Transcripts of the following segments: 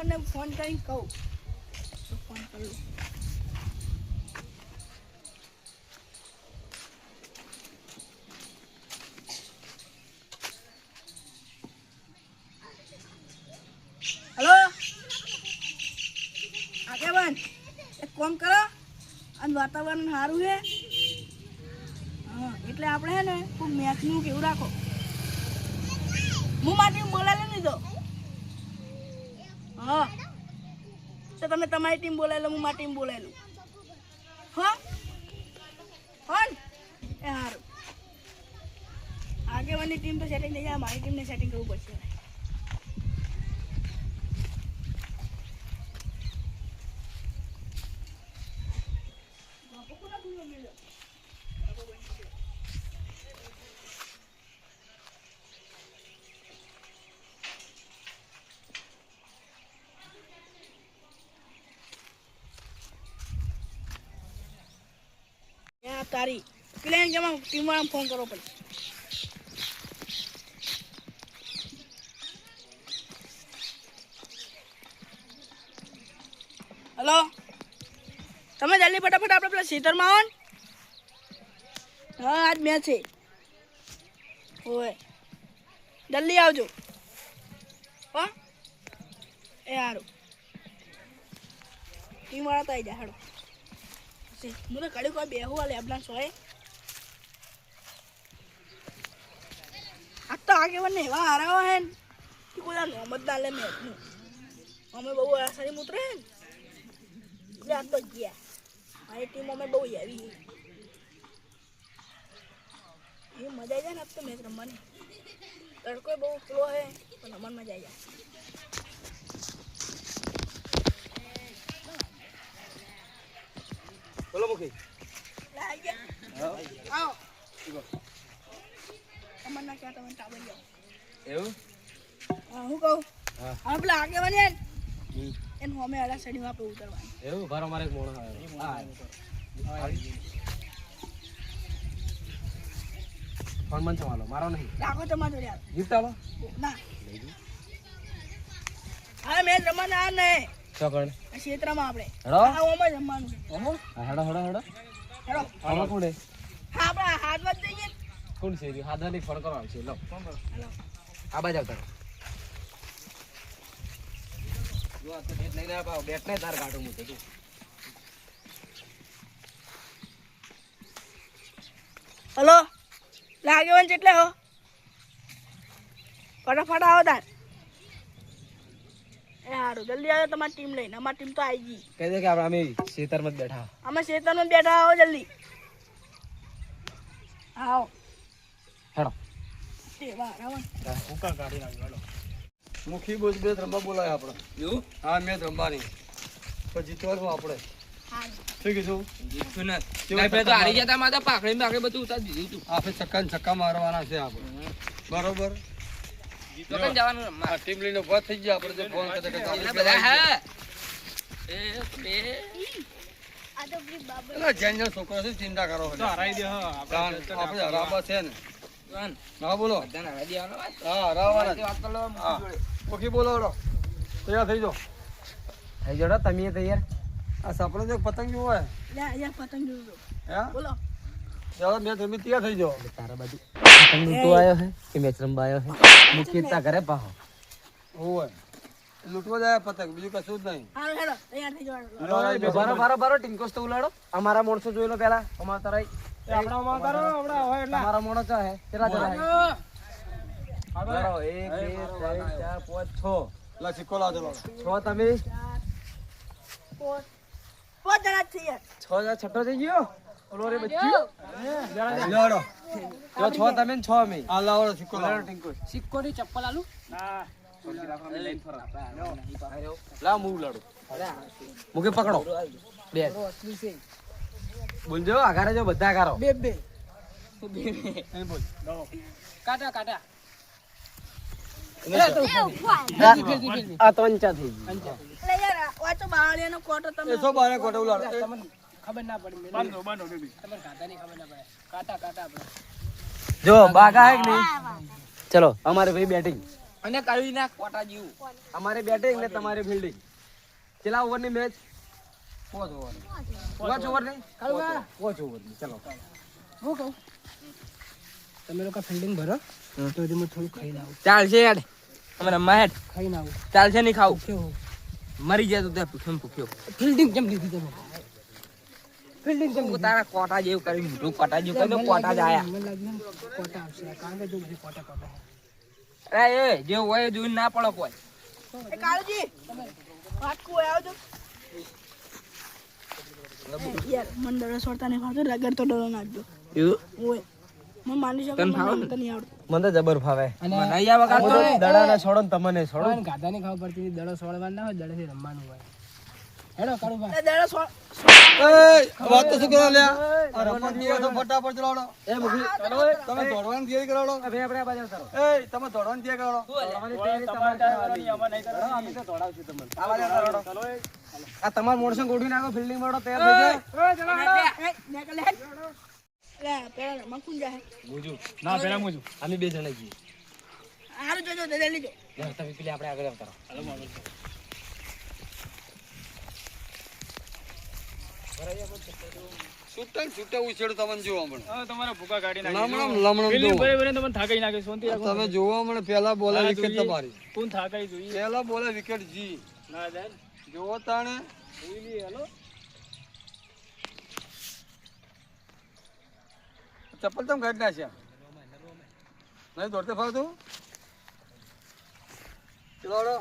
આગેવાનને phone કરીને કહું. Phone કરું હલો? આગેવાન એક કામ કરો. અને વાતાવરણ સારું છે હા, એટલે આપણે હે ને ખૂબ મેચનું કેવું રાખો. હું માટે બોલાવી લીધો હા તો તમે તમારી ટીમ બોલાયેલો, હું મારી ટીમ બોલાયેલું. હો? ને? એ સારું આગેવાની ટીમ તો સેટિંગ થઈ જાય, મારી ટીમને સેટિંગ કરવું પડશે. યા તારી પ્લેન જમા ટીમ ફોન કરવો પડે હલો તમે જલ્દી ફટાફટ આપણે પેલા સીતરમાં આવો ને. હા, આજ મેં છે. હોય જલ્દી આવજો. હા? એ સારું ટીમવાળા તો આવી જાય હાડો તો કડી કોઈ બેહું આ લેબના સોય આ તો આગેવાન એવા હારાવા હે કે કોઈ આ નોમત ના લે મેચનું. અમે બહુ આસારી મૂતરે હે એટલે આ તો ગયા. મારી ટીમ અમે બહુ હેવી એ મજા આવી જાય ને આજ તો મેચ રમવાની. તડકો બહુ પેલો હે, પણ રમવાની મજા આવી જાય. બોલો મુખી. લે, આવી. ગયા આવો તમારે ક્યાં તમે ટાબર જાઓ એવું? હા, હું કહું? હા. પેલા આગેવાન હે ને હમ. અડા સડીમાં આપણે ઉતરવાનું. એવું? ભારો મારે એક મોણો આવ્યો. હા. ફોન મારો નહીં. રાખો તમારો જીતતા આવે ના. હા મેં રમવાના આ ને. ચોકડ ક્ષેત્રમાં આપણે. હડો. ઓમાં જ રમવાનું છે. ઓહો હડો હડો હડો હેડો. હેડો. આમાં હા આપણે હાથ વાત જઈએ કોણ છે હાદાની ફોન કરવા આવશે લો. હેલો. આ બાજુ આવતા રહો. જો આ તો બેટ લઈને આવ્યા બેટ ને તાર કાઢું હું તો તું હલો લાગેવાન જેટલે હો. ફટાફટ આવો તાર. સારું જલ્દી આવો તમારી ટીમ લઈને. અમારી ટીમ તો આવી ગઈ. કહી દે કે આપણે અમે ખેતરમાં જ બેઠા. અમે શેતરમાં બેઠા આવો જલ્દી. આવો. હેડો. તે વાર આવો. મુખી બોજ મેચ રમવા બોલાય આપણે એવું? હા મેં રમવાની. તો જીતવાનું આપણે હા શું કીધું? જીતશું ને. તો હારી ગયા માતા પાકડી પાકડી બધું ઉતાર દીધું આપણે છક્કા મારવાના છે આપણે બરોબર? તો જવાનું રમવા આ ટીમ લઈને થઈ ગયા. આપણે જો ફોન કરતા કરતા આપણે બધા કહેવાય હે. એક બે એટલે જેન જેન છોકરો છે ચિંતા કરો તાણ આપણે હરાબા છે ને. ત્રણ બોલો. બધાને હરાવી દેવાનો હા હરાવાના વાત કરી લો હા. બોલો તૈયાર થઈ જાઓ. થઈ જડો તમે તૈયાર. આ સપનો જો પતંગ જેવો હોય લે પતંગ હે? બોલો. ચાલો મેં તમે તૈયાર થઈ જાઓ. તારા બાજુ. પતંગ લૂંટવા આવ્યો છે કે મેચ રમવા આવ્યો છે મુકેતા ઘરે પાહો ઓય લૂંટવા જાય પતંગ બીજું કશું જ નહીં હાલો હેડો તૈયાર થઈ જવાનું લડાઈ બારો બારો બારો ટીંકોસ તો ઉલાડો અમારા માણસો જોઈ લો પેલા અમારા તરાઈ તમારા માણસો હે કેટલા જણા હે બારો, એક બે ત્રણ ચાર પાંચ છ લા સિક્કો લાવજો લો છ તમે પોત પોત જણા છઠ્ઠો થઈ ગયો ઓલો રે બચ્ચી લેવડો જો છ તમે ને છ અમે. આ લાવો સિક્કો ઉલાડો લાવો ટીંકોસ સિક્કો ની ચપ્પલ આલુ. લાવ હું ઉલાડું. મુકે પકડો. બે. બોલજો આઘારે જો બધા આઘારો. બે બે. એ બોલ કાટા કાટા આ ત્રણ ચા થઈ ગઈ વાંચો બાવળિયાનો કોટો તમે સો બારે કોટો ઉલાડો. જો બાગા હે કે નહીં? ચલો અમારે ભાઈ બેટિંગ. અને કયું ના કોટા જેવું. અમારે બેટિંગ ને તમારે ફિલ્ડિંગ. કેટલા ઓવરની મેચ? પાંચ ઓવર. પાંચ કાળુભા. પાંચ ઓવર. ચલો. હું કહું? તમે લોકો ફિલ્ડિંગ ભરો તો હજી હું થોડું ખાઈ આવું. ચાલશે યાર અમે રમવા ખાઈને આવું. ચાલશે નહીં ખાવું. મરી જાય તો ત્યાં ભૂખ્યો ભૂખ્યો. ફિલ્ડિંગ કેમ લીધી તમે? ફિલ્ડિંગ કેમ તારા કોટા જેવું કરી મોટું કોટા જેવું કરી કોટા જ આયા મને લાગ્યું કોટા આવશે. કારણ કે જો બધી કોટા કોટા અરે એ જે હોય જોઈને ના પડો કોઈ. એ કાળજી વાત આવજો. યાર મને દડો છોડતા નહીં ફાવતો રગડ તો ડરો નાખજો. ઓય મને માની શકો તને ફાવે? ને? આવડતું. મને તો જબર ફાવે. મને વગર તો દડાના છોડો ને તમને છોડો. ગાધા ની ખબર પડતી દડો છોડવાનું ના હોય દડેથી રમવાનું હોય. હેડો કાળું દડો છોડ વાત તો શું કરો લ્યા? આ રમતની હોય ફટાફટ ચલાવડો. એ મુખી તમે દોડવાની તૈયારી કરાવડો. હવે આપણે આ બાજુ કરો એ તમે દોડવાની તૈયારી કરાવડો. દોડવાની તૈયારી તમારે કરવાની. દડો, અમે તો દોડાવશું તમને. આ બાજુ કરો. આ તમારા મોણસો ગોઠવી નાખો ફિલ્ડિંગ વાળો તૈયાર થઈ જાય લે. પેલા રમવા કોણ જાય અમે બે જણા જઈએ હારું જોજો દડે લીજો તમે પેલી આપણે આગળ આવતા રહો. ને છૂટા ઉછેડ તમને જોવા મળે. તમારા ભૂકા કાઢી લમણમ લમણમ જોવો. તમને થાકાઈ નાખે સોનથી રાખો. તમે જોવા મળે પહેલા બોલે વિકેટ તમારી. કોણ થાકાઈ જોઈએ? પહેલા બોલે વિકેટ જી. ના જાય જોવો તાણે. હેલો. ચપ્પલ તમ કાઢી નાખ્યા? નહીં દોડતે ફાવતું? ચલાવડો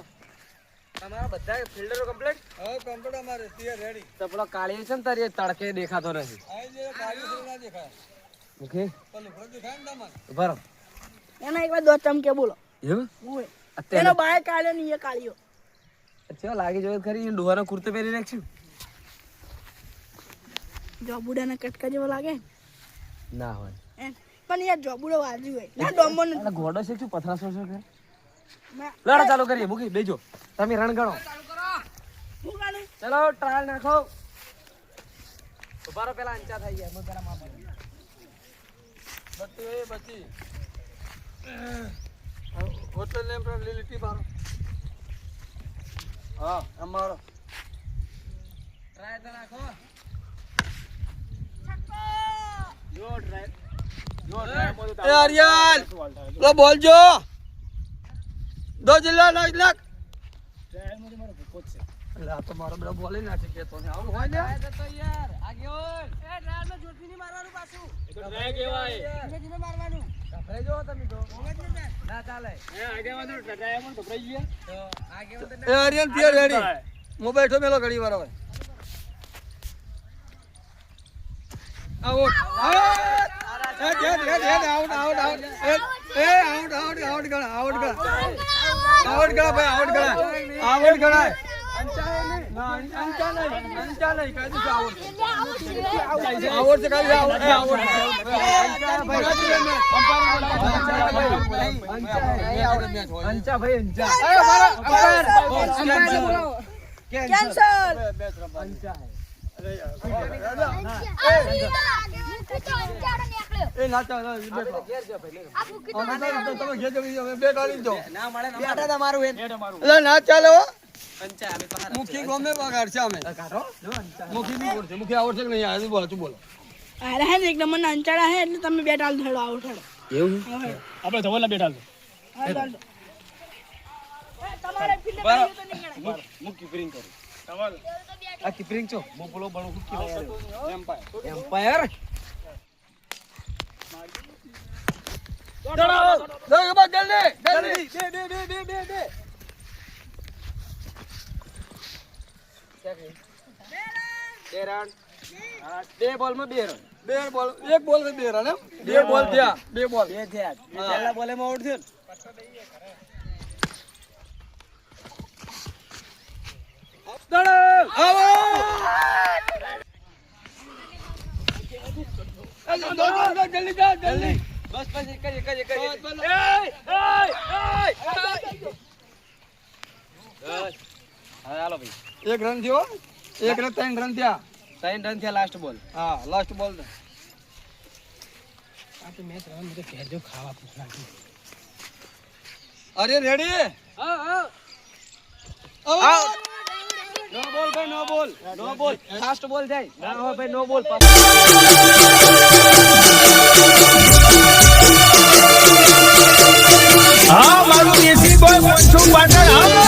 તમારા બધા ફિલ્ડરો કમ્પ્લીટ હવે કમ્પ્યુટર અમારે તૈયાર રેડી તો પેલો છે ને તારી તડકે દેખાતો નથી. આઈ જે ના દેખાય. દેખાય ને તમારે એના એક વાર દો ચમકે બોલો. ઓય અત્યારે? બાય કાળ્યો નહીં એ કાળ્યો. અચ્છા લાગી જોયું ખરી? ડોહાનો કુર્તો પહેરી નાખશું જોબુડાના કટકા જેવો લાગે ના? હોય. એમ. પણ યાર જોબુડો વાજી હોય. ના ડોમો ઘોડો છે શું? પથરા સો કરે ના. લડો ચાલુ કરીએ મૂકી બેજો. તમે રણ ગણો. હું કાઢું? ચલો ટ્રાયલ નાખો. ઉભારો પેલા અંચા થઈ ગયા પેલા માપ બત્તી એ બચી. હોટલ ને પેલા લીલી મારો હા અમારો ટ્રાય તો નાખો. યો ડ્રાઈવ યો ડ્રાઈવમાં તો એ આર્યન લો બોલજો દો જિલ્લા લાખ લાખ તો આ તો મારો બધા બોલી નાખે કે તો ને આવું હોય ને તો યાર આગેવાન એ ટ્રાયલમાં જોડથી નહીં મારવાનું પાછું એ તો ડ્રાઈવ કહેવાય ધીમે મારવાનું કપડે જો તમે તો ના ચાલે એ આગેવાન તો ડ્રાઈવમાં ગભરાઈ ગયા તો આગેવાન તો એ આર્યન તૈયાર રેડી હું બેઠો મેલો ઘડી વાર હવે out out head head head out out out એ એ આઉટ આઉટ આઉટ ગણા આઉટ ગણા આઉટ ગળા ભાઈ આઉટ ગણા આઉટ ગણા ના અંચા નહીં અંચા નહીં કાજુ છે ભાઈ એ મારા અંપાયર અંપાયરને બોલાવો. કેન્સલ એ નાચા તમે ઘેર જો બે ગાડી દો ના મળે બેઠા તમારું એ એટલે ના ચાલો હો. અંચા અમે મુખી ગમે પગાર છે અમે. કાઢો મુખી બી બોલશે મુખી આવડશે કે નહીં? આવે બોલો તું બોલો. અરે હે ને એક નંબર અંચાડા હે એટલે તમે બે ટાલ થડો આવો થડો એવું આપણે બેઠા હવે ચાલ એ, તમારે ફિલ્ડ તો નહીં ગણાય. મુક કીપરિંગ કરું. ધવલ. આ કીપરિંગ છો બોલો બણો કુકી યાર એમ્પાયર એમ્પાયર દો એ બાદ જલ્દી જલ્દી બે બે બે બે બે બે બે રન બે બોલમાં બે રન બે બોલ એક બોલ ને બે રન એમ બે બોલ થયા બે બોલ બે થયા પહેલા બોલે માં આઉટ થયો આવો એ, દો, દો, દો, જલ્દી જા જલ્દી. બસ બસ એક જ એક જ એક જ. બસ, બસ. બસ. હા હાલો ભાઈ. એક રન થયો એક રન ત્રણ રન થયા. ત્રણ રન થયા લાસ્ટ બોલ હા લાસ્ટ બોલ ને. આ તો ખાવા અરે રેડી નો બોલ ભાઈ નો બોલ નો બોલ. ફાસ્ટ બોલ મોટું પાટણ.